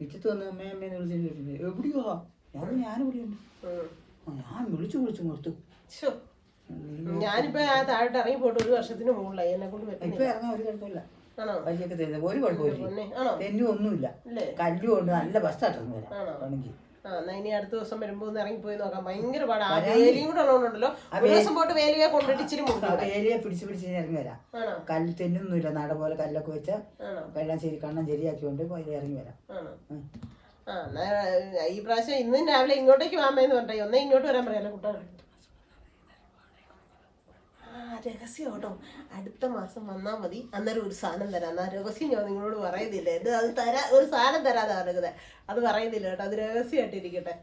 മിറ്റത്ത് വന്ന് അമ്മേ അമ്മേന്ന് വിളിച്ചിട്ട് എവിടെയോ? ഞാൻ ഞാനിവിടെയുണ്ട് ഉം. ഞാൻ വിളിച്ചു വിളിച്ചു കൊടുത്തു ശ്ശോ, ഞാനിപ്പോ ആ താഴോട്ട് ഇറങ്ങി പോയിട്ട് ഒരു വർഷത്തിന് മുകളിലായി. എന്നെ കൊണ്ട് ഇപ്പൊ പറ്റുന്നില്ല ഇറങ്ങാൻ ഒരു കുഴപ്പമില്ല. ആണോ? വഴിയൊക്കെ തരുന്നത് ഒരു കുഴപ്പമില്ല. പൊന്നെ. ആണോ? തെന്നും ഒന്നുമില്ല. ഇല്ലേ? കല്ലും ഉണ്ട് നല്ല ബസ്സായിട്ടൊന്നും വരാം. ആണോ? വേണമെങ്കിൽ ആ എന്നാ ഇനി അടുത്ത ദിവസം വരുമ്പോ ഒന്ന് നോക്കാം. ഭയങ്കര പാടാ. ആ വേലിയും കൂടെ ഉള്ളതുകൊണ്ടല്ലോ. ഒരു ദിവസം പോയിട്ട് വേലിയെ കൊണ്ടിട്ട് ഇച്ചിരി മുറിക്കും വേലിയെ പിടിച്ച് പിടിച്ച് ഞാൻ ഇറങ്ങി വരാം. ആണോ? കല്ല് തെന്നൊന്നുമില്ല നട പോലെ കല്ലൊക്കെ വെച്ച് ആണോ? വെള്ളം ശരി കണ്ണം ശരിയാക്കിക്കൊണ്ട് അതിൽ ഇറങ്ങി വരാം. ആണോ? ഉം. ആ എന്നാ ഈ പ്രാവശ്യം ഇന്നും രാവിലെ ഇങ്ങോട്ടേക്ക് വാമേന്ന് പറഞ്ഞേ ഒന്നേ ഇങ്ങോട്ട് വരാൻ പറയാലോ കുട്ടികൾ ആ രഹസ്യം അടുത്ത മാസം വന്നാൽ മതി. അന്നേരം ഒരു സാധനം തരാം. ആ രഹസ്യം ഞാൻ നിങ്ങളോട് പറയുന്നില്ല. എന്ത് അത് തരാ ഒരു സാധനം തരാതെ പറയുന്നത് അത് പറയുന്നില്ല കേട്ടോ. അത് രഹസ്യമായിട്ടിരിക്കട്ടെ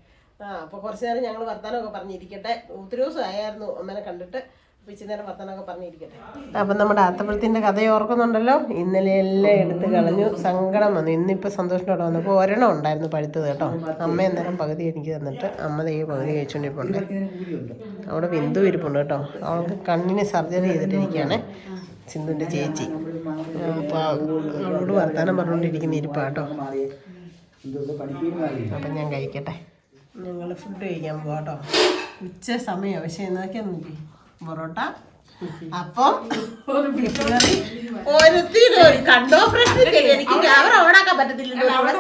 ആ അപ്പോൾ കുറച്ച് നേരം ഞങ്ങൾ വർത്താനമൊക്കെ പറഞ്ഞിരിക്കട്ടെ. ഒത്തിരി ദിവസമായിരുന്നു അമ്മനെ കണ്ടിട്ട്. അപ്പം നമ്മുടെ അത്തപ്പഴത്തിന്റെ കഥ ഓർക്കുന്നുണ്ടല്ലോ? ഇന്നലെ എല്ലാം എടുത്ത് കളഞ്ഞു. സങ്കടം വന്നു. ഇന്നിപ്പോൾ സന്തോഷത്തോടെ വന്നപ്പോൾ ഒരെണ്ണം ഉണ്ടായിരുന്നു പഴുത്തത് കേട്ടോ. അമ്മ അന്നേരം പകുതി എനിക്ക് തന്നിട്ട് അമ്മ ദൈവം പകുതി കഴിച്ചുകൊണ്ടിരിപ്പുണ്ട് അവിടെ ബിന്ദു ഇരിപ്പുണ്ട് കേട്ടോ. അവൾക്ക് കണ്ണിന് സർജറി ചെയ്തിട്ടിരിക്കുകയാണ് സിന്ധുവിന്റെ ചേച്ചി. അപ്പോൾ അവളോട് വർത്താനം പറഞ്ഞുകൊണ്ടിരിക്കുന്ന ഇരിപ്പാ കേട്ടോ. മാറിയേ എന്തോ പഠിപ്പീര് അപ്പം ഞാൻ കഴിക്കട്ടെ. ഞങ്ങൾ ഫുഡ് കഴിക്കാൻ പോവാട്ടോ ഉച്ച സമയം. പക്ഷേ എന്നൊക്കെ നോക്കി പൊറോട്ട. അപ്പം ഒരുത്തിനും ഒരു കണ്ടോ പ്രശ്നം എനിക്ക് ക്യാമറ ഓണാക്കാൻ പറ്റത്തില്ല. അതെ അവിടെ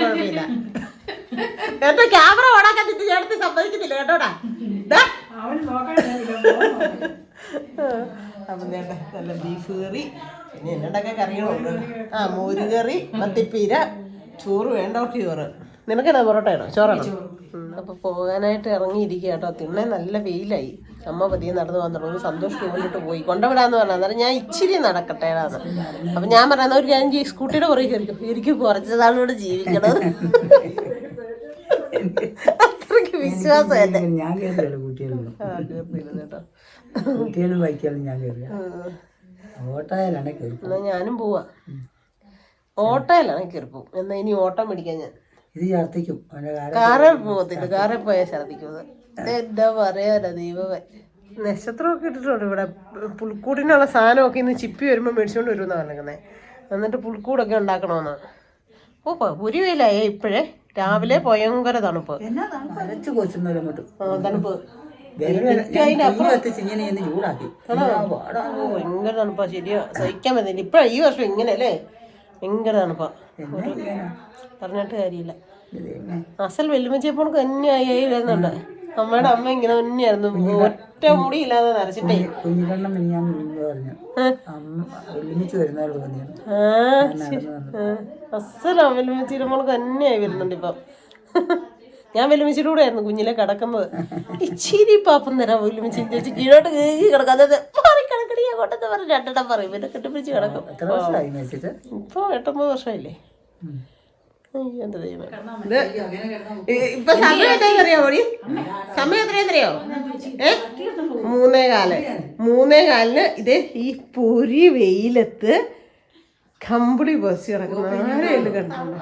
കുഴപ്പമില്ല. എന്റെ ക്യാമറ ഓണാക്കാൻ തിട്ട് ചേട്ടത്തി സമ്മതിക്കുന്നില്ല കേട്ടോടാ. അപ്പം ചേട്ടാ നല്ല ബീഫ് കറി പിന്നെ എന്നോടൊക്കെ കറികളുണ്ട് ആ മോരുകറി മത്തിപ്പീര ചോറ് വേണ്ട ചോറ്. നിനക്കെന്താ പൊറോട്ടയാണോ ചോറാണോ? ഉം, അപ്പൊ പോകാനായിട്ട് ഇറങ്ങിയിരിക്കുക കേട്ടോ തിണ്ണെ നല്ല വെയിലായി. അമ്മ പതിയെ നടന്നു വന്നുള്ളൂ സന്തോഷം കൊണ്ടിട്ട് പോയി. കൊണ്ടുവിടാന്ന് പറഞ്ഞു അന്നേരം ഞാൻ ഇച്ചിരി നടക്കട്ടേടാന്ന്. അപ്പൊ ഞാൻ പറഞ്ഞ ഒരു കാര്യം ചെയ്യും. സ്കൂട്ടിയുടെ പുറകെ കയറിക്കും എനിക്ക് കുറച്ച് നാളോട് ജീവിക്കണം അത്രയ്ക്ക് വിശ്വാസം എന്നെ ഞാൻ കയറിയല്ലോ കുട്ടികളും ആ, കേറിയിരുന്നു കേട്ടോ. കുട്ടികളും ബൈക്കാലും ഞാൻ കയറിയ. ഉം. ഓട്ടായാലാണ് കയറി ഞാനും പോവാ. ഓട്ടോയിലാണ് കയറി പോവും എന്നാ ഇനി ഓട്ടം പിടിക്കാൻ ഞാൻ. ഇത് ഛർദ്ദിക്കും കാറിൽ പോകത്തില്ല കാറിൽ പോയാൽ ഛർദിക്കുന്നത് എന്താ പറയാനാ ദൈവമേ? നക്ഷത്രമൊക്കെ ഇട്ടിട്ടുണ്ട് ഇവിടെ. പുൽക്കൂടിനുള്ള സാധനമൊക്കെ ഇന്ന് ചിപ്പി വരുമ്പോൾ മേടിച്ചുകൊണ്ട് വരുമെന്നാണ് പറഞ്ഞേക്കുന്നത് എന്നിട്ട് പുൽക്കൂടൊക്കെ ഉണ്ടാക്കണമെന്ന് ഓ ഒരു വെയിലായേ ഇപ്പോഴേ. രാവിലെ ഭയങ്കര തണുപ്പ്. തണുപ്പ്? ഭയങ്കര തണുപ്പാ ശരിയാ. സഹിക്കാൻ പറ്റില്ല. ഇപ്പഴാ ഈ വർഷം ഇങ്ങനെ അല്ലേ ഭയങ്കര തണുപ്പാ. പറഞ്ഞിട്ട് കാര്യമില്ല. അസൽ വെല്ലുമച്ചപ്പോൾ തന്നെയായി വരുന്നുണ്ട്. അമ്മയുടെ അമ്മ ഇങ്ങനെ തന്നെയായിരുന്നു. ഒറ്റ മുടി ഇല്ലാതെ നരച്ചിട്ടേ കുഞ്ഞിക്കണ്ണം ഞാൻ പറഞ്ഞു. ഒരുമിച്ച് വരുന്നവരോട് പറഞ്ഞു അസലാ വെല്ലുമിച്ചിരുമ്പോൾ തന്നെയായി വരുന്നുണ്ട് ഇപ്പം. ഞാൻ വെല്ലുമിച്ചിട്ട് കൂടെ ആയിരുന്നു കുഞ്ഞിലെ കിടക്കുന്നത്. ഇച്ചിരി പാപ്പം തരാം വെല്ലുമച്ചി ചേച്ചി കീഴോട്ട് കീഴി കിടക്കാതെ മാറി കിടക്കടി അങ്ങോട്ടെന്ന് പറഞ്ഞ് രണ്ടെണ്ണം പറയും. പിന്നെ കെട്ടിപ്പിടിച്ച് കിടക്കും. എത്ര വർഷമായി മരിച്ചിട്ട് ഇപ്പൊ എട്ടൊമ്പത് വർഷമായില്ലേ? എന്റെ ദൈവമേ. ഇത് ഇ- ഇപ്പൊ സമയം എത്രയെന്നറിയോ ഓടി സമയം എത്രയെന്നറിയോ? ഏ? മൂന്നേ കാൽ മൂന്നേ കാലിന് ഇത് ഈ പൊരി വെയിലത്ത് കമ്പിളി ബസ് ഇറങ്ങുന്ന ആരെയും കണ്ടിട്ടുണ്ട്.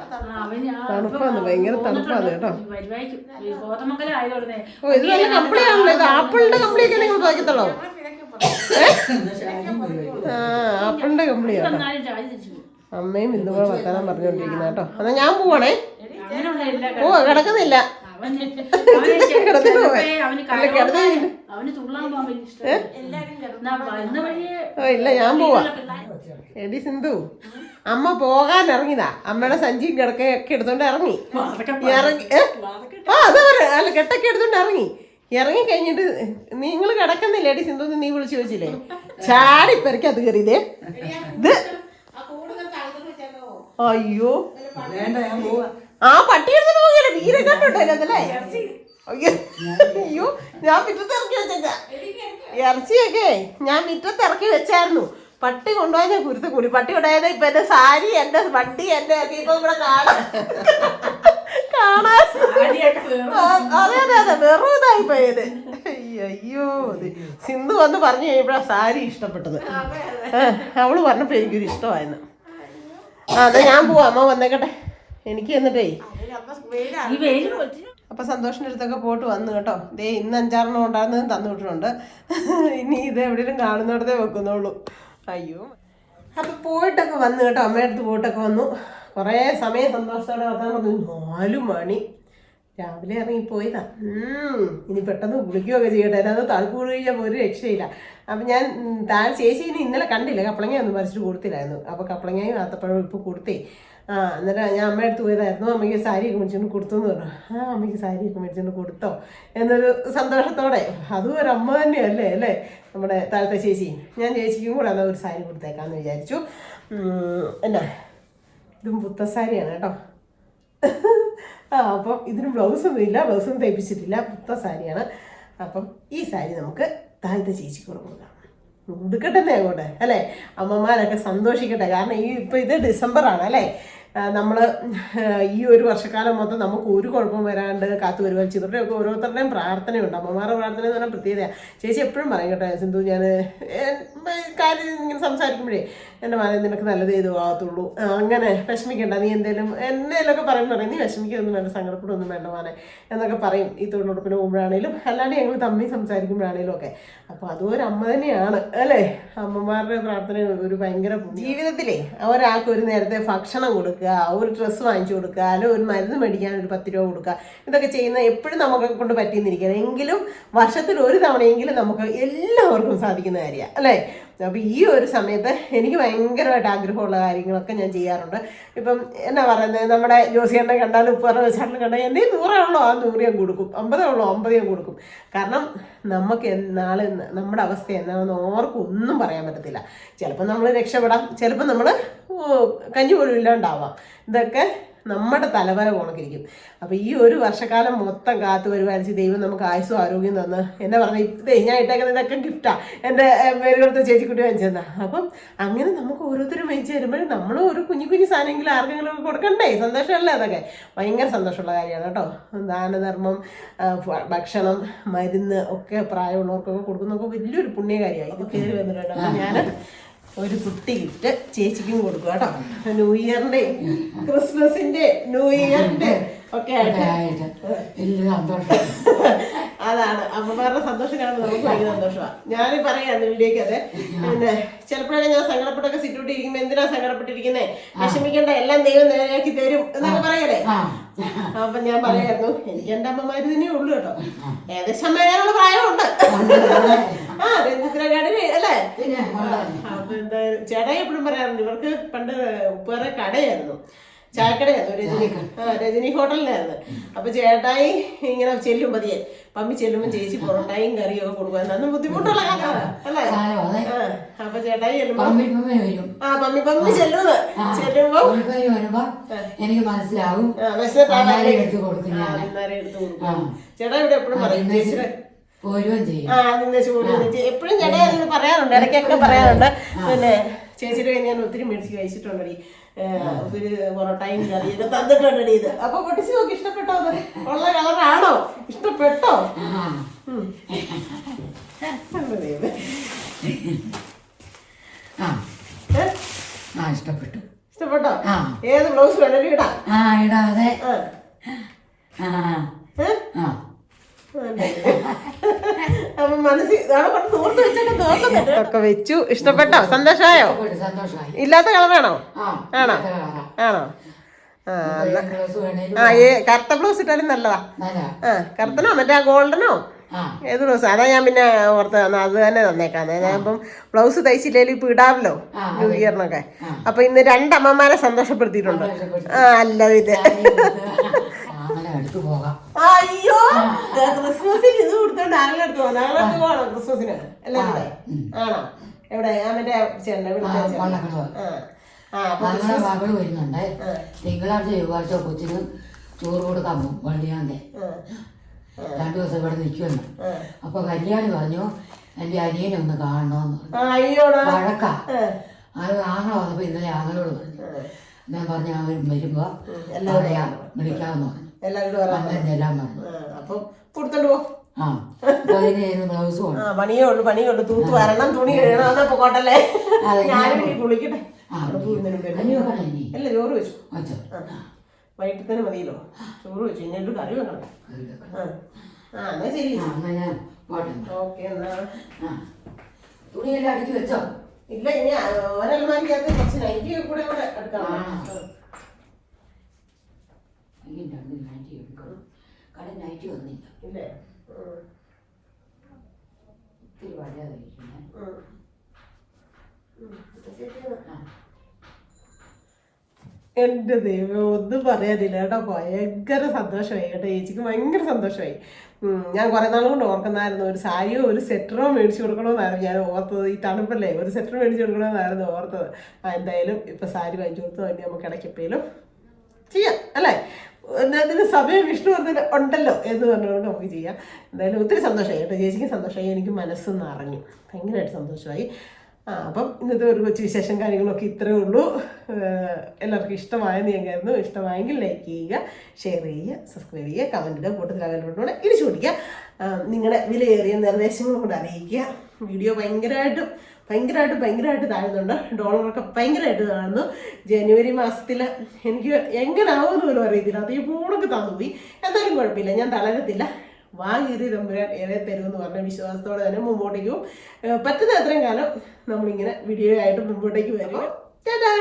തണുപ്പാന്ന് ഭയങ്കര തണുപ്പാന്ന് കേട്ടോ. ഓ ഇത് നല്ല കമ്പിളിയാണല്ലോ ഇത് ആപ്പിളിന്റെ കമ്പിളിയൊക്കെ നിങ്ങൾ നോക്കത്തുള്ളൂ ആ ആപ്പിളിന്റെ കമ്പിളിയാണ് അമ്മയും ഇന്നും കൂടെ വർത്താനം പറഞ്ഞുകൊണ്ടിരിക്കുന്ന കേട്ടോ. എന്നാ ഞാൻ പോവാണേ. ഓ കിടക്കുന്നില്ല. അവന്. അവന് തുള്ളാൻ പോകാൻ ഇഷ്ടം. ഇല്ല ഞാൻ പോവാ. എടി സിന്ധു അമ്മ പോകാൻ ഇറങ്ങിയതാ. അമ്മയുടെ സഞ്ചിയും കിടക്കയൊക്കെ എടുത്തോണ്ട് ഇറങ്ങി. ഇറങ്ങി? ആ അതാ പറയാ അല്ല കെട്ടൊക്കെ എടുത്തോണ്ട് ഇറങ്ങി. ഇറങ്ങി കഴിഞ്ഞിട്ട് നിങ്ങൾ കിടക്കുന്നില്ല? എടി സിന്ധു നീ വിളിച്ചു ചോദിച്ചില്ലേ? ചാടി പെരക്കി അത് കയറിയതേ ഇത് അയ്യോ. വേണ്ട ഞാൻ പോവാ. ആ പട്ടി എടുത്തിട്ട് പോകില്ല വീരെ കണ്ടോട്ടോ അതിനകത്തല്ലേ അയ്യോ അയ്യോ ഞാൻ മിറ്റത്ത് ഇറക്കി വെച്ചേക്ക. ഇറച്ചിയൊക്കെ ഞാൻ മിറ്റത്ത് ഇറക്കി വെച്ചായിരുന്നു. പട്ടി കൊണ്ടുപോയ ഞാൻ കുരുത്ത് കൂടി. പട്ടി കൊണ്ടുപോയത് ഇപ്പൊ എന്റെ സാരി എന്റെ വണ്ടി എന്റെ ഒക്കെ ഇപ്പൊ ഇവിടെ കാണാ. കാണാൻ ആ, അതെ അതെ അതെ വെറും ഇതായി പോയത്. അയ്യോ സിന്ധു വന്ന് പറഞ്ഞു കഴിയുമ്പോഴാ സാരി ഇഷ്ടപ്പെട്ടത്. അവൾ പറഞ്ഞപ്പോ എനിക്കൊരു ഇഷ്ടമായിരുന്നു അതെ ഞാൻ പോവാ. അമ്മ വന്നേക്കട്ടെ. എനിക്ക് എന്നിട്ടേ. ഈ വെയിൽ അപ്പൊ സന്തോഷിന്റെ അടുത്തൊക്കെ പോട്ട് വന്നു കേട്ടോ. ദേ ഇന്ന് അഞ്ചാറെണ്ണം ഉണ്ടാകുന്നത് തന്നു വിട്ടിട്ടുണ്ട്. ഇനി ഇത് എവിടെയും കാണുന്നിടത്തെ വെക്കുന്നുള്ളൂ. അയ്യോ. അപ്പൊ പോയിട്ടൊക്കെ വന്നു കേട്ടോ. അമ്മയുടെ അടുത്ത് പോയിട്ടൊക്കെ വന്നു. കുറേ സമയം സന്തോഷത്തോടെ വർത്താൻ പറഞ്ഞു. നാലു മണി. രാവിലെ ഇറങ്ങി പോയതാ ഉം, ഇനി പെട്ടെന്ന് കുളിക്കുകയൊക്കെ ചെയ്യട്ടെ. അല്ലാതെ തണുപ്പ് കഴിഞ്ഞാൽ ഒരു രക്ഷയില്ല. അപ്പം ഞാൻ താൻ ചേച്ചി ഇനി ഇന്നലെ കണ്ടില്ല. കപ്പളങ്ങ ഒന്നും പറിച്ചിട്ട് കൊടുത്തില്ലായിരുന്നു. അപ്പോൾ കപ്പളങ്ങയും ആത്തപ്പഴവും ഇപ്പോൾ കൊടുത്തേ. ആ എന്നിട്ട് ഞാൻ അമ്മയുടെ അടുത്ത് പോയതായിരുന്നു. അമ്മയ്ക്ക് സാരിയൊക്കെ മേടിച്ചുകൊണ്ട് കൊടുത്തു എന്ന് പറഞ്ഞു. ആ അമ്മയ്ക്ക് സാരിയൊക്കെ മേടിച്ചുകൊണ്ട് കൊടുത്തോ എന്നൊരു സന്തോഷത്തോടെ. അതും ഒരു അമ്മ തന്നെയല്ലേ അല്ലേ? നമ്മുടെ താഴത്തെ ചേച്ചി. ഞാൻ ചേച്ചിക്കും കൂടെ എന്നാൽ ഒരു സാരി കൊടുത്തേക്കാന്ന് വിചാരിച്ചു. എന്നാ? ഇതും പുത്തസാരിയാണ് കേട്ടോ. ആ അപ്പം ഇതിന് ബ്ലൗസൊന്നും ഇല്ല ബ്ലൗസൊന്നും തയ്പ്പിച്ചിട്ടില്ല പുത്ത സാരിയാണ്. അപ്പം ഈ സാരി നമുക്ക് താഴത്തെ ചേച്ചിക്ക് കൂടെ കൊടുക്കാം. ഉടുക്കട്ടെ അങ്ങോട്ട് അല്ലേ? അമ്മമാരൊക്കെ സന്തോഷിക്കട്ടെ. കാരണം ഈ ഇപ്പം ഇത് ഡിസംബറാണ് അല്ലേ? നമ്മൾ ഈ ഒരു വർഷക്കാലം മൊത്തം നമുക്ക് ഒരു കുഴപ്പം വരാണ്ട് കാത്തു വരുവാൻ ചിലരുടെയൊക്കെ ഓരോരുത്തരുടെയും പ്രാർത്ഥനയുണ്ട്. അമ്മമാരുടെ പ്രാർത്ഥന എന്ന് പറഞ്ഞാൽ പ്രത്യേകതയാണ് ചേച്ചി എപ്പോഴും പറയും കേട്ടോ സിന്ധു ഞാൻ കാര്യം ഇങ്ങനെ സംസാരിക്കുമ്പോഴേ എന്റെ മാനം നിനക്ക് നല്ലത് ചെയ്തു ആകത്തുള്ളൂ. അങ്ങനെ വിഷമിക്കേണ്ട നീ എന്തേലും എന്നേലൊക്കെ പറയുമ്പോൾ പറയും നീ വിഷമിക്കൊന്നും വേണ്ട സങ്കടപ്പെടുമൊന്നും വേണ്ട മാനെ എന്നൊക്കെ പറയും ഈ തൊഴിലുറപ്പിന് പോകുമ്പോഴാണേലും. അല്ലാണ്ട് ഞങ്ങൾ തമ്മിൽ സംസാരിക്കുമ്പോഴാണേലും ഒക്കെ. അപ്പോൾ അതും ഒരു അമ്മ തന്നെയാണ് അല്ലേ? അമ്മമാരുടെ പ്രാർത്ഥന ഒരു ഭയങ്കര. ജീവിതത്തിലേ ഒരാൾക്ക് ഒരു നേരത്തെ ഭക്ഷണം കൊടുക്കുക ഒരു ഡ്രസ്സ് വാങ്ങിച്ചു കൊടുക്കുക അല്ലെങ്കിൽ ഒരു മരുന്ന് മേടിക്കാൻ ഒരു പത്ത് രൂപ കൊടുക്കുക ഇതൊക്കെ ചെയ്യുന്ന എപ്പോഴും നമുക്ക് കൊണ്ട് പറ്റിയെന്നിരിക്കണം. എങ്കിലും വർഷത്തിൽ ഒരു തവണയെങ്കിലും നമുക്ക് എല്ലാവർക്കും സാധിക്കുന്ന കാര്യമാണ് അല്ലേ? അപ്പോൾ ഈ ഒരു സമയത്ത് എനിക്ക് ഭയങ്കരമായിട്ട് ആഗ്രഹമുള്ള കാര്യങ്ങളൊക്കെ ഞാൻ ചെയ്യാറുണ്ട്. ഇപ്പം എന്നാ പറയുന്നത് നമ്മുടെ ജോസിയണ്ണെ കണ്ടാലും ഉപ്പറ വെച്ചാലും കണ്ടാൽ എന്റെ നൂറാണല്ലോ ആ നൂറ് ഞാൻ കൊടുക്കും. അമ്പതേ ഉള്ളോ അമ്പത് ഞാൻ കൊടുക്കും. കാരണം നമുക്ക് എന്നാൾ നമ്മുടെ അവസ്ഥ എന്നാണെന്ന് ഓർക്കും ഒന്നും പറയാൻ പറ്റത്തില്ല. ചിലപ്പോൾ നമ്മൾ രക്ഷപ്പെടാം ചിലപ്പോൾ നമ്മൾ കഞ്ഞി പോലും ഇല്ലാണ്ടാവാം. ഇതൊക്കെ നമ്മുടെ തലവര പോണക്കിരിക്കും. അപ്പോൾ ഈ ഒരു വർഷക്കാലം മൊത്തം കാത്തു വരുവാനിച്ച് ദൈവം നമുക്ക് ആയുസും ആരോഗ്യം തന്ന്. എന്നെ പറഞ്ഞ ഇതേ ഞാൻ ഇട്ടേക്കുന്ന ഇതൊക്കെ ഗിഫ്റ്റാണ് എന്റെ പേരുകൊടുത്ത ചേച്ചിക്കുട്ടി വാങ്ങിച്ചെന്ന അപ്പം അങ്ങനെ നമുക്ക് ഓരോരുത്തരും വാങ്ങിച്ച് തരുമ്പോൾ നമ്മൾ ഒരു കുഞ്ഞു കുഞ്ഞു സാധനമെങ്കിലും ആർക്കെങ്കിലും കൊടുക്കണ്ടേ? സന്തോഷമല്ലേ അതൊക്കെ? ഭയങ്കര സന്തോഷമുള്ള കാര്യമാണ് കേട്ടോ. ദാനധർമ്മം ഭക്ഷണം മരുന്ന് ഒക്കെ പ്രായമുള്ളവർക്കൊക്കെ കൊടുക്കുന്നതൊക്കെ വലിയൊരു പുണ്യകാര്യമായി ഇത് കയറി വന്നിട്ടുണ്ട്. ഞാൻ ഒരു കുട്ടി ഗിഫ്റ്റ് ചേച്ചിക്കും കൊടുക്കുക കേട്ടോ. ന്യൂ ഇയറിന്റെ ക്രിസ്മസിന്റെ ന്യൂ ഇയറിന്റെ ഒക്കെ ആയിട്ട്. അതാണ്. അമ്മമാരുടെ സന്തോഷം കാണുമ്പോൾ നമുക്ക് ഭയങ്കര സന്തോഷമാണ് ഞാൻ പറയാം വീഡിയോക്ക് അതെ. പിന്നെ ചിലപ്പോഴാണ് ഞാൻ സങ്കടപ്പെട്ടൊക്കെ സിറ്റൂട്ടി ഇരിക്കുമ്പോൾ എന്തിനാ സങ്കടപ്പെട്ടിരിക്കുന്നേ? വിഷമിക്കേണ്ട എല്ലാം ദൈവം നേരെയാക്കി തരും എന്നൊക്കെ പറയല്ലേ? അപ്പൊ ഞാൻ പറയായിരുന്നു എനിക്ക് എന്റെ അമ്മമാര് തന്നെ ഉള്ളു കേട്ടോ. ഏകദേശം അമ്മ വരാനുള്ള പ്രായമുണ്ട് ആ രഞ്ജിത്തിനെക്കാട്ടിന് അല്ലേ? ചേട്ടായി എപ്പോഴും പറയാറുണ്ട് ഇവർക്ക് പണ്ട് ഉപ്പേറെ കടയായിരുന്നു. ചായക്കടയായിരുന്നു രജനി ആ രജനി ഹോട്ടലിലായിരുന്നു. അപ്പൊ ചേട്ടായി ഇങ്ങനെ ചെല്ലും പതിയെ. പമ്മി ചെല്ലുമ്പോൾ ചേച്ചി പൊറോട്ടയും കറിയും ഒക്കെ കൊടുക്കാൻ അന്ന് ബുദ്ധിമുട്ടുള്ള കാലമാണ് അല്ലേ? അപ്പൊ ചേട്ടായി ചെല്ലുമ്പോ ആ പമ്മി പമ്മി ചെല്ലുന്നത് ചെല്ലുമ്പോ പമ്മി വരുമ്പോ എനിക്ക് മനസ്സിലാവും? എടുത്ത് കൊടുക്കും ചേട്ടാ ഇവിടെ എപ്പോഴും പറയും ചേച്ചിയുടെ പോരുകയും ചെയ്യും. ആ ചൂട് എപ്പോഴും ചേട്ടാ പറയാറുണ്ട് ഇടയ്ക്കൊക്കെ പറയാറുണ്ട്. പിന്നെ ചേച്ചിയുടെ കയ്യിൽ ഞാൻ ഒത്തിരി മേടിച്ച് കഴിച്ചിട്ടുണ്ടടി. ഒരു പൊറോട്ടയും കറിയൊക്കെ തന്നിട്ടുണ്ടടി ഇത്. അപ്പൊ പൊട്ടിച്ച് നോക്കി ഇഷ്ടപ്പെട്ടോ അത്? ഉള്ള കളറാണോ? ഇഷ്ടപ്പെട്ടോ? ആ. ഇഷ്ടപ്പെട്ടു. ഇഷ്ടപ്പെട്ടോ. ഏത് ബ്ലൗസ് വേണമെങ്കിലും ഇടാം. ആ ഇടാതെ. ആ. ആ. ഒക്കെ വെച്ചു. ഇഷ്ടപ്പെട്ടോ? സന്തോഷമായോ? ഇല്ലാത്ത കളറാണോ ആ ആണോ? ആണോ? ആ ഏ കറുത്ത ബ്ലൗസ് ഇട്ടാലും നല്ലതാ. നല്ല ആ കറുത്തനോ മറ്റേ ആ ഗോൾഡനോ? ഏത് ബ്ലൗസ് അതാ ഞാൻ പിന്നെ ഓർത്ത് തന്നെ അത് തന്നെ തന്നേക്കാന്ന്. ഞാൻ ബ്ലൗസ് തയ്ച്ചില്ലേലും ഇപ്പൊ ഇടാമല്ലോ ന്യൂ ഇയറിനൊക്കെ അപ്പൊ ഇന്ന് രണ്ടമ്മമാരെ സന്തോഷപ്പെടുത്തിയിട്ടുണ്ട്. സന്തോഷപ്പെടുത്തി. ആ അല്ല ഇത്. എടുത്തു പോകാം. അയ്യോ ക്രിസ്മസിന് ഇത് കൊടുത്തോണ്ട് ആരുടെ അടുത്ത് പോകും. ഞങ്ങളുടെ അടുത്ത് പോകണോ ക്രിസ്മസിന്. എല്ലാവരും കൂടെ? ആണോ? എവിടെ? ഞാൻ മറ്റേ ചേട്ടന്റെ ആ, ഇവിടുത്തെ ചേട്ടൻ. വള്ളക്കടവ്. ആ. ആ അപ്പൊ വരുന്നുണ്ട്. തിങ്കളാഴ്ച ചൊവ്വാഴ്ച കൊച്ചിന് ചോറ് കൊടുക്കാൻ പോകും വണ്ടിയാന്തെ ആ, രണ്ടു ദിവസം ഇവിടെ നിൽക്കുമെന്ന് ആ. അപ്പൊ കല്യാണി പറഞ്ഞു എന്റെ അനിയനെ ഒന്ന് കാണണമെന്ന് പറഞ്ഞു. ആ അയ്യോടാ. വഴക്കാ. ആ. അത് ആങ്ങളെ വന്നപ്പോ ഇന്നലെ ആങ്ങളോട് പറഞ്ഞു. ഞാൻ പറഞ്ഞു അവൻ വരുമ്പോ പറയാം വിളിക്കാമെന്ന് പറഞ്ഞു. എല്ലാവരോടും പറയാം അന്നേരം ചെല്ലാൻ പറഞ്ഞു. ആ, കൊടുത്തോണ്ട് പോ. ആ അപ്പൊ അതിന് ബ്ലൗസും ആ പണിയേ ഉള്ളൂ പണിയേ ഉള്ളു. തൂത്ത് വരണം തുണി കഴുകണം എന്നാ പോകട്ടല്ലേ? അതെ, ഞാനും ഇനി കുളിക്കട്ടെ. ആ അവിടെ പോകുന്നതിന് മുമ്പ് കഞ്ഞി വെക്കണം ഇനി. അല്ല ചോറ് വെച്ചു. വെച്ചോ? ആ വൈകിട്ട് തന്നെ മതിയല്ലോ. ചോറ് വെച്ചു ഇനി ഒരു കറി വെക്കണം. ആ ആ എന്നാ ശരി. ആ ഞാൻ പോട്ടെ ഓക്കെ എന്നാ. ആ. തുണിയെല്ലാം അടുക്കി വെച്ചോ? ഇല്ല ഇനി ഒരൽമാരിക്കകത്ത് കുറച്ച് നൈറ്റി കൂടെ കൂടെ എടുക്കണം കട നൈറ്റ് വന്നില്ല. ഇല്ലേ. ആ. എന്റെ ദൈവം ഒന്നും പറയാതില്ല കേട്ടോ. ഭയങ്കര സന്തോഷമായി കേട്ടോ. ചേച്ചിക്ക് ഭയങ്കര സന്തോഷമായി. ഉം, ഞാൻ കുറെ നാൾ കൊണ്ട് ഓർക്കുന്നായിരുന്നു ഒരു സാരിയോ ഒരു സെറ്ററോ മേടിച്ചു കൊടുക്കണമെന്നായിരുന്നു ഞാൻ ഓർത്തത്. ഈ തണുപ്പല്ലേ ഒരു സെറ്റർ മേടിച്ചു കൊടുക്കണമെന്നായിരുന്നു ഓർത്തത്. ആ എന്തായാലും ഇപ്പൊ സാരി വാങ്ങിച്ചു കൊടുത്തു വേണ്ടി നമുക്ക് ഇടയ്ക്ക് എപ്പോഴും ചെയ്യാം അല്ലേ? അതിന് സമയം വിഷ്ണു പറഞ്ഞ ഉണ്ടല്ലോ എന്ന് പറഞ്ഞുകൊണ്ട് നമുക്ക് ചെയ്യാം. എന്തായാലും ഒത്തിരി സന്തോഷമായി കേട്ടോ. ചേച്ചിക്ക് സന്തോഷമായി. എനിക്ക് മനസ്സ് നിറഞ്ഞു. ഭയങ്കരമായിട്ട് സന്തോഷമായി. ആ അപ്പം ഇന്നത്തെ ഒരു കൊച്ചു വിശേഷം കാര്യങ്ങളൊക്കെ ഇത്രയേ ഉള്ളൂ. എല്ലാവർക്കും ഇഷ്ടമായെന്ന് ഞാൻ കരുതുന്നു. ഇഷ്ടമായെങ്കിൽ ലൈക്ക് ചെയ്യുക ഷെയർ ചെയ്യുക സബ്സ്ക്രൈബ് ചെയ്യുക കമന്റ് ഇടുക കൂട്ടത്തിൽ അകലോട്ടോടെ ഇടിച്ചു പിടിക്കുക നിങ്ങളുടെ വിലയേറിയ നിർദ്ദേശങ്ങളും കൂടെ അറിയിക്കുക. വീഡിയോ ഭയങ്കരമായിട്ടും ഭയങ്കരമായിട്ട് ഭയങ്കരമായിട്ട് താഴ്ന്നുണ്ട് ഡോളറൊക്കെ ഭയങ്കരമായിട്ട് താഴ്ന്നു ജനുവരി മാസത്തിൽ എനിക്ക് എങ്ങനാവുമെന്ന് പോലും അറിയത്തില്ല. അത് ഈ ഫോണൊക്കെ തന്നുപോയി. എന്നാലും കുഴപ്പമില്ല. ഞാൻ തളരത്തില്ല. വാങ്ങിയത് തമ്പുരാൻ ഏറെ തരുമെന്ന് പറഞ്ഞ വിശ്വാസത്തോടെ തന്നെ മുമ്പോട്ടേക്കും. പറ്റുന്ന അത്രയും കാലം നമ്മളിങ്ങനെ വീഡിയോ ആയിട്ട് മുമ്പോട്ടേക്ക് വരും. ടാറ്റാ!